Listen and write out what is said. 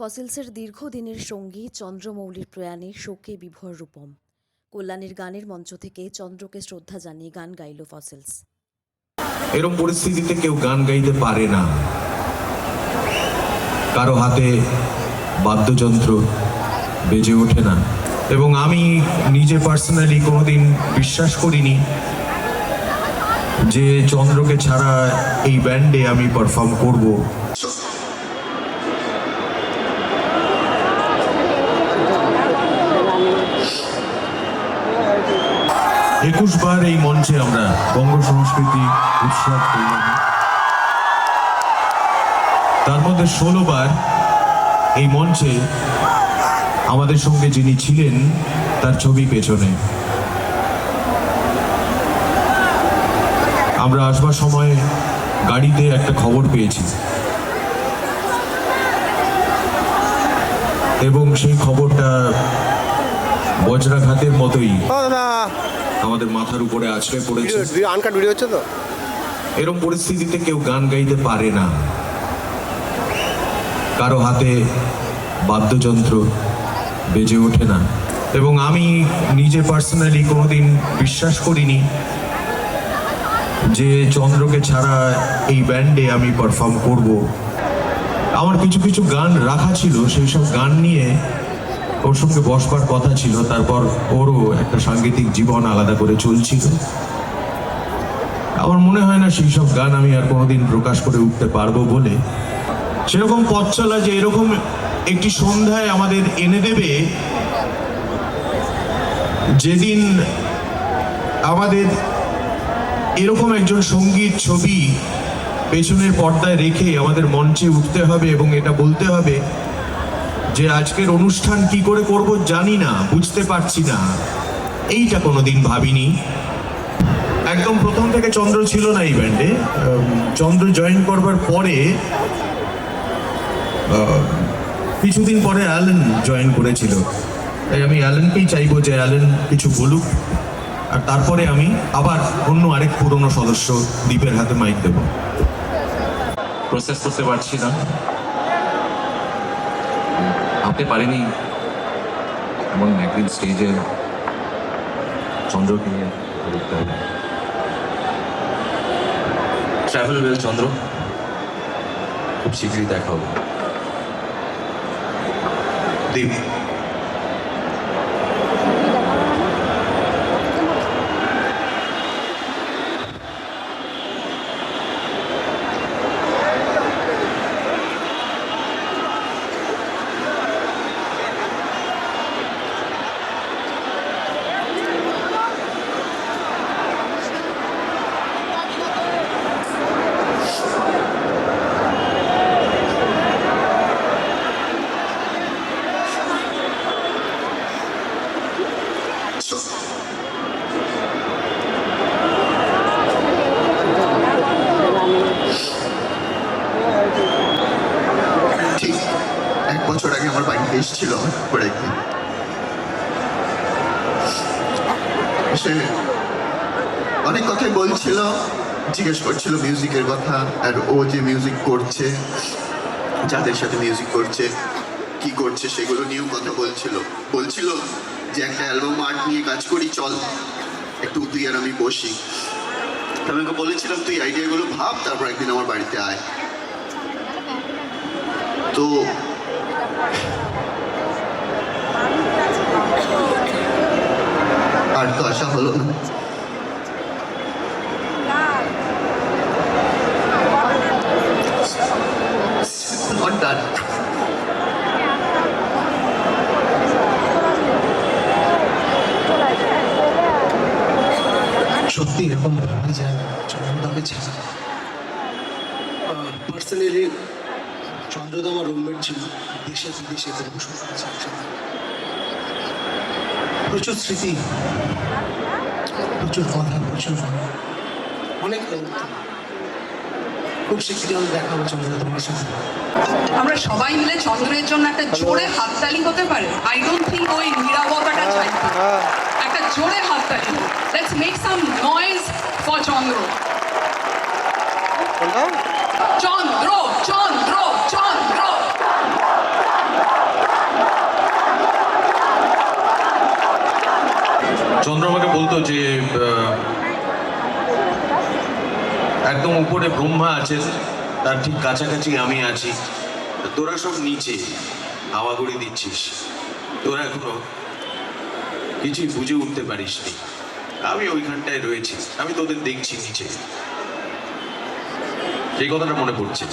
ফসিলসের দীর্ঘদিনের সঙ্গী চন্দ্রমৌলির প্রয়াণে শোকে বিভোর রূপম। কল্যাণীর গানের মঞ্চ থেকে চন্দ্রকে শ্রদ্ধা জানিয়ে গান গাইল ফসিলস। এরকম পরিস্থিতিতে কেউ গান গাইতে পারে না। কারও হাতে বাদ্যযন্ত্র বেজে ওঠে না। এবং আমি নিজে পার্সোনালি কোনোদিন বিশ্বাস করিনি যে চন্দ্রকে ছাড়া এই ব্যান্ডে আমি পারফর্ম করব। একুশ বার এই মঞ্চে আমরা বঙ্গ সংস্কৃতি উৎসব তার মধ্যে ষোলো বার এই মঞ্চে আমাদের সঙ্গে যিনি ছিলেন, তার ছবি পেছনে। আমরা আসবার সময় গাড়িতে একটা খবর পেয়েছি। এবং সেই খবরটা বজ্রাঘাতের মতোই আমাদের মাথার উপরে আছড়ে পড়েছে। আনকাট ভিডিও হচ্ছে তো? এরকম পরিস্থিতিতে কেউ গান গাইতে পারে না। কারও হাতে বাদ্যযন্ত্র বেজে ওঠে না। এবং আমি নিজে পার্সোনালি কোনোদিন বিশ্বাস করিনি যে চন্দ্রকে ছাড়া এই ব্যান্ডে আমি পারফর্ম করব। আমার কিছু কিছু গান রাখা ছিল সেই সব গান নিয়ে ওর সঙ্গে বসবার কথা ছিল, তারপর ওরও একটা সাংগীতিক জীবন আলাদা করে চলছিল। আমার মনে হয় না সেই সব গান আমি আর কোনোদিন প্রকাশ করে উঠতে পারব বলে। সেরকম পথ চলা যে এরকম একটি সন্ধ্যায় আমাদের এনে দেবে, যেদিন আমাদের এরকম একজন সংগীত ছবি পেছনের পর্দায় রেখে আমাদের মঞ্চে উঠতে হবে এবং এটা বলতে হবে যে আজকের অনুষ্ঠান কি করে করব জানি না, বুঝতে পারছি না। এইটা কোনোদিন ভাবিনি। একদম প্রথম থেকে চন্দ্র ছিল না এই ব্যান্ডে চন্দ্র জয়েন করবার পরে কিছুদিন পরে অ্যালেন জয়েন করেছিল। তাই আমি অ্যালেনকেই চাইব যে অ্যালেন কিছু বলুক। আর তারপরে আমি আবার অন্য আরেক পুরনো সদস্য দ্বীপের হাতে মাইক দেব। প্রসেস করতে পারছি না ভাবতে পারিনি। এবং একদিন স্টেজে চন্দ্রকে নিয়ে দেখতে ট্রাভেল ওয়েল, চন্দ্র। খুব শীঘ্রই দেখা হবে। দ্বীপ এসেছিল একদিন। সে অনেক কথাই বলছিল, জিজ্ঞেস করছিল মিউজিকের কথা, আর ও যে মিউজিক করছে, যাদের সাথে মিউজিক করছে, কি করছে সেগুলো নিয়েও কথা বলছিল। বলছিল যে একটা অ্যালবাম আর্ট নিয়ে কাজ করি, চল, একটু তুই আর আমি বসি। আমি ওকে বলেছিলাম, তুই আইডিয়াগুলো ভাব, তারপর একদিন আমার বাড়িতে আয়। তো আর তো আশা হলো না। Not. সত্যি এরকম ভাবা যায় চন্দ্রদাকে ছাড়া পার্সোনালি চন্দ্রদা আমার রুমমেট ছিল। দেশে বিদেশে বহু একসাথে প্রচুর স্মৃতি প্রচুর কথা প্রচুর অনেক খুব শীঘ্রই আমি দেখা হবে চন্দ্রদা তোমার সাথে। আমরা সবাই মিলে চন্দ্রের জন্য একটা জোরে হাততালি হতে পারে। আই ডোন্ট থিঙ্ক ওই নিরাপত্তাটা চাই একটা জোরে হাততালি। Let's make some noise for Chandra Chandra Chandra Chandra. বলতো যে একদম উপরে ব্রহ্মা আছেন তার ঠিক কাছাকাছি আমি আছি। তোরা সব নিচে হাওয়াগুড়ি দিচ্ছিস। তোরা এখনও কিছুই বুঝে উঠতে পারিস নি আমি ওইখানটায় রয়েছি। আমি তোদের দেখছি নিচে। সেই কথাটা মনে পড়ছে।